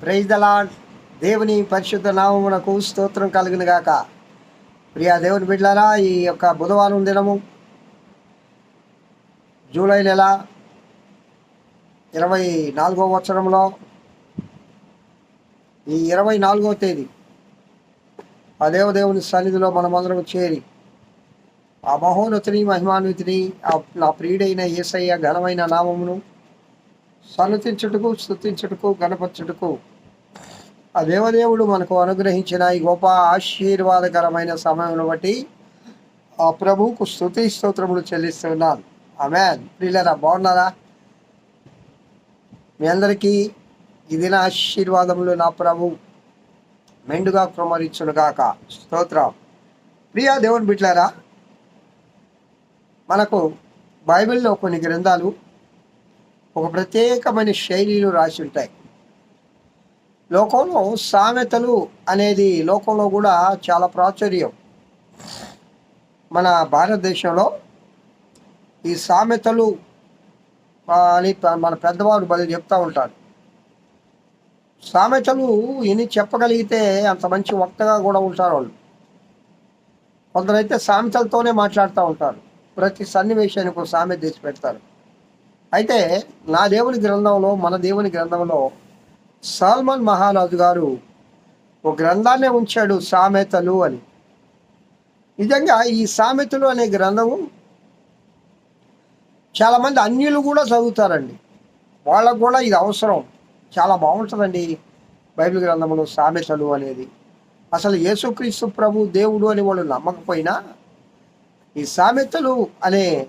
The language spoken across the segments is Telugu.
ప్రైజ్ దలాడ్ దేవుని పరిశుద్ధ నామమునకు స్తోత్రం కలుగును గాక. ప్రియా దేవుని బిడ్డారా ఈ యొక్క బుధవారం దినము జూలై నెల ఇరవై నాలుగో సంవత్సరంలో ఈ ఇరవై నాలుగో తేదీ ఆ దేవదేవుని సన్నిధిలో మనమందరం చేరి ఆ మహోన్నతిని మహిమాన్వితిని ఆ నా ప్రియుడైన యేసయ్య ఘనమైన నామమును సన్నతించుటకు స్తుతించుటకు గణపరచుటకు. ఆ దేవదేవుడు మనకు అనుగ్రహించిన ఈ గొప్ప ఆశీర్వాదకరమైన సమయంలో బట్టి ఆ ప్రభువుకు స్తుతి స్తోత్రములు చెల్లిస్తున్నాను. అమెన్ ప్రియులరా బాగున్నారా? మీ అందరికీ ఇది నా ఆశీర్వాదములు నా ప్రభు మెండుగా కుమరించునుగాక. స్తోత్రం. ప్రియా దేవుని బిట్లారా మనకు బైబిల్లో కొన్ని గ్రంథాలు ఒక ప్రత్యేకమైన శైలిలో రాసి ఉంటాయి. లోకంలో సామెతలు అనేది లోకంలో కూడా చాలా ప్రాచుర్యం. మన భారతదేశంలో ఈ సామెతలు అని మన పెద్దవారు బలి చెప్తూ ఉంటారు. సామెతలు ఇన్ని చెప్పగలిగితే అంత మంచి వక్తగా కూడా ఉంటారు వాళ్ళు. కొందరైతే సామెతలతోనే మాట్లాడుతూ ఉంటారు. ప్రతి సన్నివేశానికి ఒక సామెత తీసి పెడతారు. అయితే నా దేవుని గ్రంథంలో మన దేవుని గ్రంథంలో సల్మాన్ మహారాజు గారు ఒక గ్రంథాన్నే ఉంచాడు సామెతలు అని. నిజంగా ఈ సామెతలు అనే గ్రంథము చాలామంది అన్యులు కూడా చదువుతారండి. వాళ్ళకు కూడా ఇది అవసరం. చాలా బాగుంటుందండి బైబిల్ గ్రంథంలో సామెతలు అనేది. అసలు యేసుక్రీస్తు ప్రభు దేవుడు అని వాళ్ళు నమ్మకపోయినా ఈ సామెతలు అనే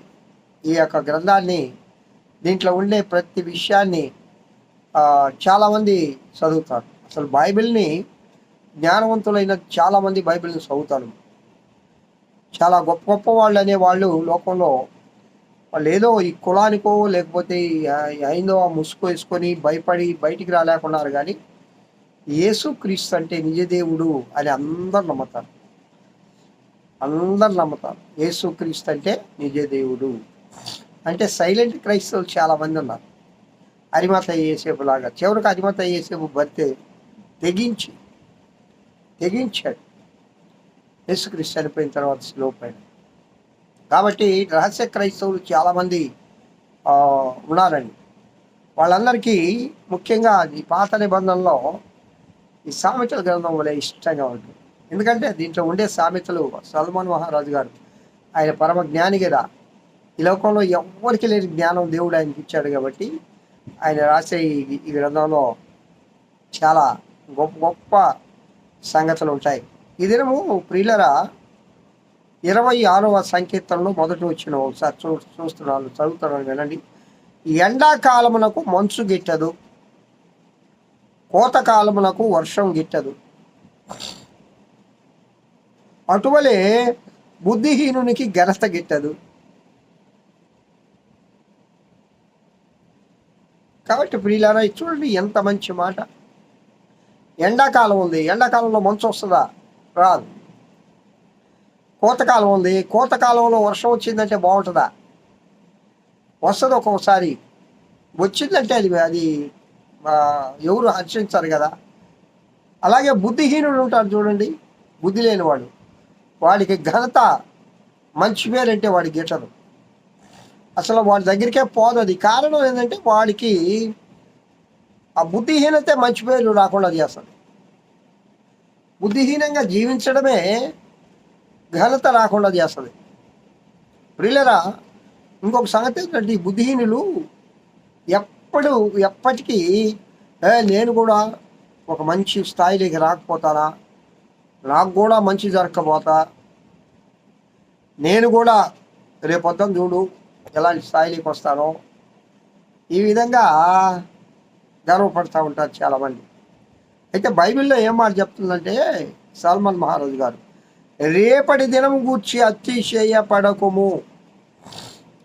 ఈ యొక్క గ్రంథాన్ని దీంట్లో ఉండే ప్రతి విషయాన్ని చాలామంది చదువుతారు. అసలు బైబిల్ని జ్ఞానవంతులైన చాలామంది బైబిల్ని చదువుతారు. చాలా గొప్ప గొప్ప వాళ్ళు అనే వాళ్ళు లోకంలో వాళ్ళు ఏదో ఈ కులానికో లేకపోతే ఈ ఆ ముసుగు వేసుకొని భయపడి బయటికి రాలేకున్నారు కానీ యేసు క్రీస్తు అంటే నిజదేవుడు అని అందరు నమ్ముతారు. అందరు నమ్ముతారు. యేసు క్రీస్తు అంటే నిజదేవుడు అంటే సైలెంట్ క్రైస్తవులు చాలామంది ఉన్నారు. అరిమత ఏసేపు లాగా చివరికి అరిమత ఏసేపు భర్తే తెగించి తెగించాడు. యేసుక్రీస్తు చనిపోయిన తర్వాత స్లోపోయాడు కాబట్టి రహస్య క్రైస్తవులు చాలామంది ఉన్నారండి. వాళ్ళందరికీ ముఖ్యంగా ఈ పాత నిబంధనలో ఈ సామెతల గ్రంథం వలె ఇష్టంగా ఉంటుంది. ఎందుకంటే దీంట్లో ఉండే సామెతలు సల్మాన్ మహారాజు గారు ఆయన పరమ జ్ఞాని కదా ఈ లోకంలో ఎవరికి లేని జ్ఞానం దేవుడు ఆయనకి ఇచ్చాడు కాబట్టి ఆయన రాసే ఈ- గ్రంథంలో చాలా గొప్ప గొప్ప సంగతులు ఉంటాయి. ఈ దినము ప్రియులరా ఇరవై ఆరవ సంకీర్తనలో మొదటి వచ్చిన ఒకసారి చూ చూస్తున్నాను చదువుతున్నాను వినండి. ఎండాకాలమునకు మంచు గిట్టదు కోతకాలమునకు వర్షం గిట్టదు. అటువలే బుద్ధిహీనునికి గరస్త గిట్టదు. కాబట్టి ప్రియులారా చూడండి ఎంత మంచి మాట. ఎండాకాలం ఉంది. ఎండాకాలంలో మంచు వస్తుందా? రాదు. కోతకాలం ఉంది. కోతకాలంలో వర్షం వచ్చిందంటే బాగుంటుందా? వస్తుంది ఒక్కొక్కసారి వచ్చిందంటే అది అది ఎవరు హర్షించారు కదా. అలాగే బుద్ధిహీనుడు ఉంటాడు చూడండి. బుద్ధి లేనివాడు. వాడికి ఘనత మంచి పేరంటే వాడికి గిట్టదు అసలు వాడి దగ్గరికే పోదు అది. కారణం ఏంటంటే వాడికి ఆ బుద్ధిహీనతే మంచి పేరు రాకుండా చేస్తుంది బుద్ధిహీనంగా జీవించడమే ఘనత రాకుండా చేస్తుంది ప్రియులరా ఇంకొక సంగతి ఏంటంటే ఈ బుద్ధిహీనులు ఎప్పుడు ఎప్పటికీ "ఏ, నేను కూడా ఒక మంచి స్థాయిలోకి రాకపోతానా? నాకు కూడా మంచి జరగకపోతా? నేను కూడా రేపొద్దాం చూడు ఎలాంటి స్థాయిలోకి వస్తానో ఈ విధంగా గర్వపడుతూ ఉంటారు చాలామంది. అయితే బైబిల్లో ఏం మాట చెప్తుందంటే సల్మాన్ మహారాజు గారు రేపటి దినం గూర్చి అతిశయపడకుము.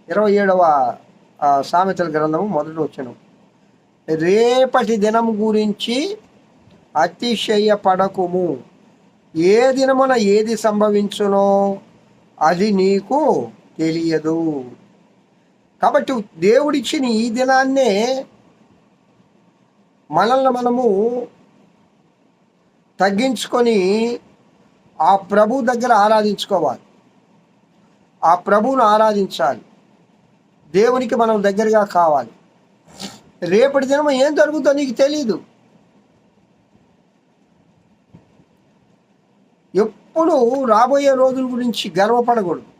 ఇరవై ఏడవ సామెతల గ్రంథము మొదటి వచ్చను రేపటి దినం గురించి అతిశయపడకుము. ఏ దినమున ఏది సంభవించునో అది నీకు తెలియదు. కాబట్టి దేవుడిచ్చిన ఈ దినాన్నే మనల్ని మనము తగ్గించుకొని ఆ ప్రభు దగ్గర ఆరాధించుకోవాలి. ఆ ప్రభువును ఆరాధించాలి. దేవునికి మనం దగ్గరగా కావాలి. రేపటి దినం ఏం జరుగుతుందో నీకు తెలియదు ఎప్పుడు రాబోయే రోజుల గురించి గర్వపడకూడదు.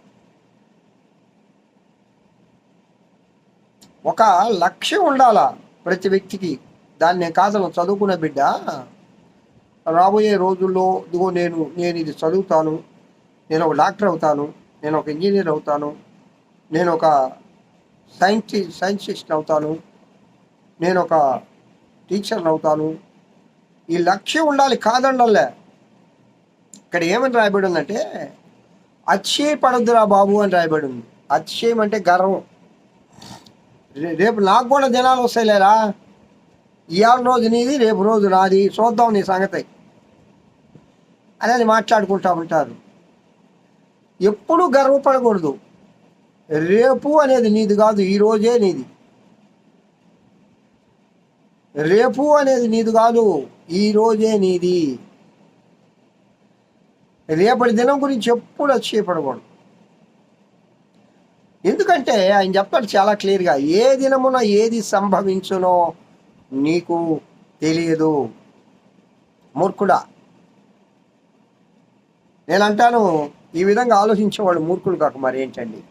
ఒక లక్ష్యం ఉండాలా ప్రతి వ్యక్తికి? దాన్ని నేను కాదను చదువుకున్న బిడ్డ. రాబోయే రోజుల్లో ఇదిగో నేను నేను ఇది చదువుతాను నేను ఒక డాక్టర్ అవుతాను నేను ఒక ఇంజనీర్ అవుతాను నేను ఒక సైంటి సైంటిస్ట్ అవుతాను నేను ఒక టీచర్ని అవుతాను. ఈ లక్ష్యం ఉండాలి కాదండల్లే ఇక్కడ ఏమని రాయబడి ఉందంటే అతిశయపడద్దురా బాబు అని రాయబడి ఉంది. అతిశయం అంటే గర్వం. రేపు నాకు కూడా దినాలు వస్తాయిలేరా ఇవాళ రోజు నీది రేపు రోజు నాది. చూద్దాం నీ సంగతి. అనేది మాట్లాడుకుంటా ఉంటారు. ఎప్పుడు గర్వపడకూడదు. రేపు అనేది నీది కాదు ఈ రోజే నీది. రేపు అనేది నీది కాదు ఈ రోజే నీది. రేపటి దినం గురించి ఎప్పుడు అతిశయపడకూడదు. ఎందుకంటే ఆయన చెప్తాడు చాలా క్లియర్గా ఏ దినమున ఏది సంభవించునో నీకు తెలియదు. మూర్ఖుడా. నేను అంటాను ఈ విధంగా ఆలోచించేవాడు మూర్ఖుడు కాక మరి ఏంటండి?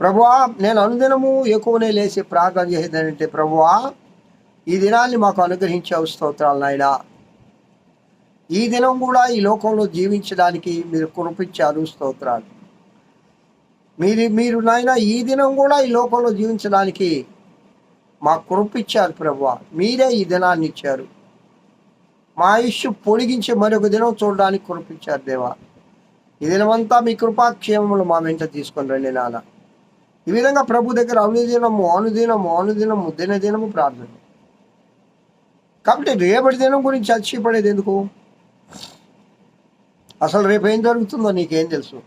ప్రభువా నేను అనుదినము ఎక్కువనే లేచి ప్రార్థన చేసేదంటే ప్రభువా ఈ దినాన్ని మాకు అనుగ్రహించే స్తోత్రాలు నాయన. ఈ దినం కూడా ఈ లోకంలో జీవించడానికి మీరు కురిపించారు స్తోత్రాలు. మీరు మీరు నాయన ఈ దినం కూడా ఈ లోకంలో జీవించడానికి మాకు కృపిచ్చారు ప్రభు మీరే ఈ దినాన్ని ఇచ్చారు. మా ఆయుష్ పొడిగించి మరొక దినం చూడడానికి కృపించారు దేవా. ఈ దినమంతా మీ కృపాక్షేమములు మా వెంట తీసుకొని రండి నాన్న ఈ విధంగా ప్రభు దగ్గర అనుదినము అనుదినము అనుదినము దినదినము ప్రార్థన. కాబట్టి రేపటి దినం గురించి చచ్చిపడేది ఎందుకు? అసలు రేపు ఏం జరుగుతుందో నీకేం తెలుసు?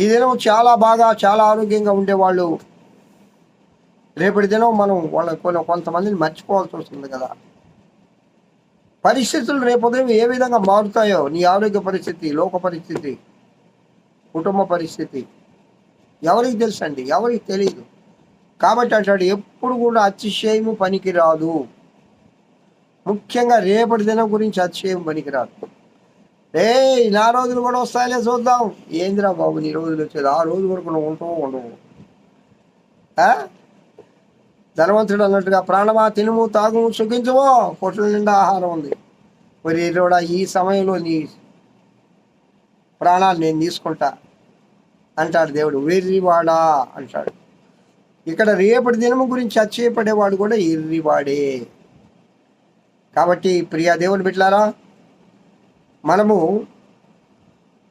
ఈ దినం చాలా బాగా చాలా ఆరోగ్యంగా ఉండేవాళ్ళు. రేపటి దినం మనం వాళ్ళ కొన్ని కొంతమందిని మర్చిపోవాల్సి వస్తుంది కదా. పరిస్థితులు రేపు ఉదయం ఏ విధంగా మారుతాయో నీ ఆరోగ్య పరిస్థితి లోక పరిస్థితి కుటుంబ పరిస్థితి ఎవరికి తెలుసు అండి ఎవరికి తెలియదు కాబట్టి అంటాడు ఎప్పుడు కూడా అతిశయము పనికిరాదు. ముఖ్యంగా రేపటి దినం గురించి అతిశయం పనికిరాదు. ఏ నా రోజులు కూడా వస్తాయిలే చూద్దాం. ఏందిరా బాబు నీ రోజులు వచ్చేది? ఆ రోజు వరకు నువ్వు ఉంటావు ఉండవు ఆ? ధనవంతుడు అన్నట్టుగా ప్రాణమా తినుము తాగుము సుఖించవో పొట్ల నిండా ఆహారం ఉంది. మరి కూడా ఈ సమయంలో నీ ప్రాణాలు నేను తీసుకుంటా అంటాడు దేవుడు. వెర్రివాడా అంటాడు. ఇక్కడ రేపటి దినము గురించి అచ్చయపడేవాడు కూడా ఎర్రివాడే. కాబట్టి ప్రియా దేవుని పెట్టారా మనము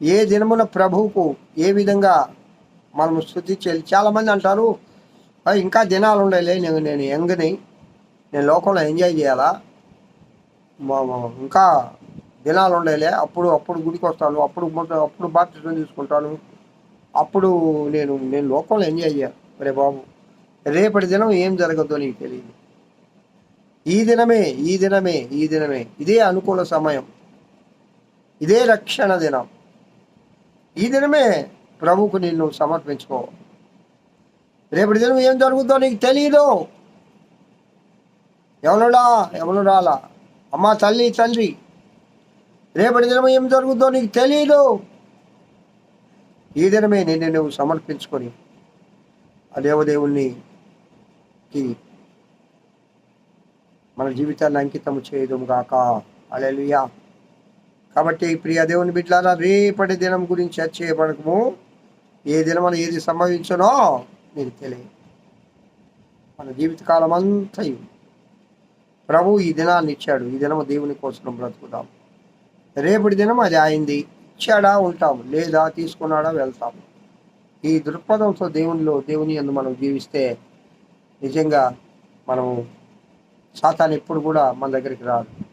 ఏ దినమున ప్రభువుకు ఏ విధంగా మనము శుద్ధి చేయాలి? చాలామంది అంటారు ఇంకా దినాలు ఉండలే నేను నేను యంగ్ని నేను లోకంలో ఎంజాయ్ చేయాలా? మా- ఇంకా దినాలు ఉండలే అప్పుడు అప్పుడు గుడికి వస్తాను అప్పుడు అప్పుడు బాప్తిజం తీసుకుంటాను అప్పుడు నేను నేను లోకంలో ఎంజాయ్ చేయాలి. రే బాబు రేపటి దినం ఏం జరగద్దో నీకు తెలియదు. ఈ దినమే ఈ దినమే ఈ దినమే ఇదే అనుకూల సమయం. ఇదే రక్షణ దినం. ఈ దినమే ప్రభుకు నిన్ను సమర్పించుకో. రేపటి దినం ఏం జరుగుతుందో నీకు తెలియదు ఎవరుడా ఎవరు రాలా అమ్మ తల్లి తండ్రి. రేపటి దినం ఏం జరుగుతుందో నీకు తెలియదు ఈ దినమే నిన్ను నువ్వు సమర్పించుకొని ఆ దేవదేవుణ్ణి కి మన జీవితాన్ని అంకితం చేయడం గాక. అలెలుయా కాబట్టి ప్రియ దేవుని బిడ్డలారా రేపటి దినం గురించి చేయబడకము ఏ దినమన ఏది సంభవించనో మీకు తెలియదు. మన జీవితకాలం అంతయు ప్రభు ఈ దినాన్ని ఇచ్చాడు. ఈ దినము దేవుని కోసం బ్రతుకుదాం. రేపటి దినం అది ఆయింది ఇచ్చాడా ఉంటాము. లేదా తీసుకున్నాడా వెళ్తాము. ఈ దృక్పథంతో దేవునిలో దేవుని యందు మనం జీవిస్తే నిజంగా మనము సాతాన్ ఎప్పుడు కూడా మన దగ్గరికి రాదు.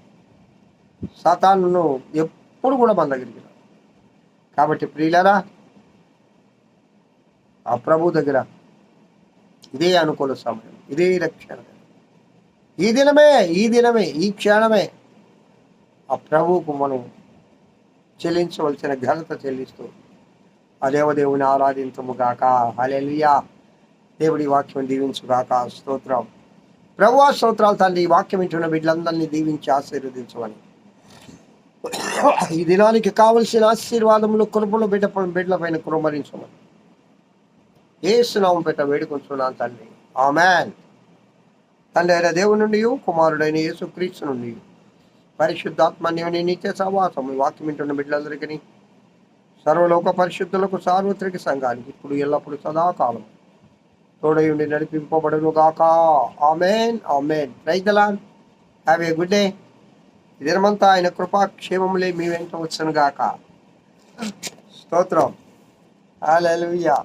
సాతాను ఎప్పుడు కూడా మన దగ్గరికి కాబట్టి ప్రియులరా ఆ ప్రభు దగ్గర ఇదే అనుకూల సమయం ఇదే రక్షణ. ఈ దినమే ఈ దినమే ఈ క్షణమే ఆ ప్రభువుకు మనం చెల్లించవలసిన ఘనత చెల్లిస్తూ ఆ దేవదేవుని ఆరాధించముగాక. గాక దేవుడి వాక్యం దీవించుగాక. స్తోత్రం. ప్రభు స్తోత్రాలు తల్లి ఈ వాక్యం ఇంటున్న బిడ్డలందరినీ దీవించి ఆశీర్వదించమని. ఈ దినానికి కావలసిన ఆశీర్వాదములు కృపలు బిడ్డ బిడ్డల పైన కురమరించమని ఏ సునామం పెట్ట వేడుకుంటున్నాను తండ్రి. ఆమెన్. తండ్రి అయిన దేవుని నుండి కుమారుడైన యేసు క్రీస్తు నుండి పరిశుద్ధాత్మ దేవుని నిత్య సహవాసం వాక్యం వింటున్న బిడ్డలందరికీ సర్వలోక పరిశుద్ధులకు సార్వత్రిక సంఘానికి ఇప్పుడు ఎల్లప్పుడు సదాకాలం తోడయుండి నడిపింపబడును గాక ఆమెన్. ఆమెన్. రైతలాన్ హ్యావ్ ఏ గుడ్ డే. ఇదనమంతా ఆయన కృపా క్షేమములే మీ వెంట వచ్చును గాక స్తోత్రం. హల్లెలూయా.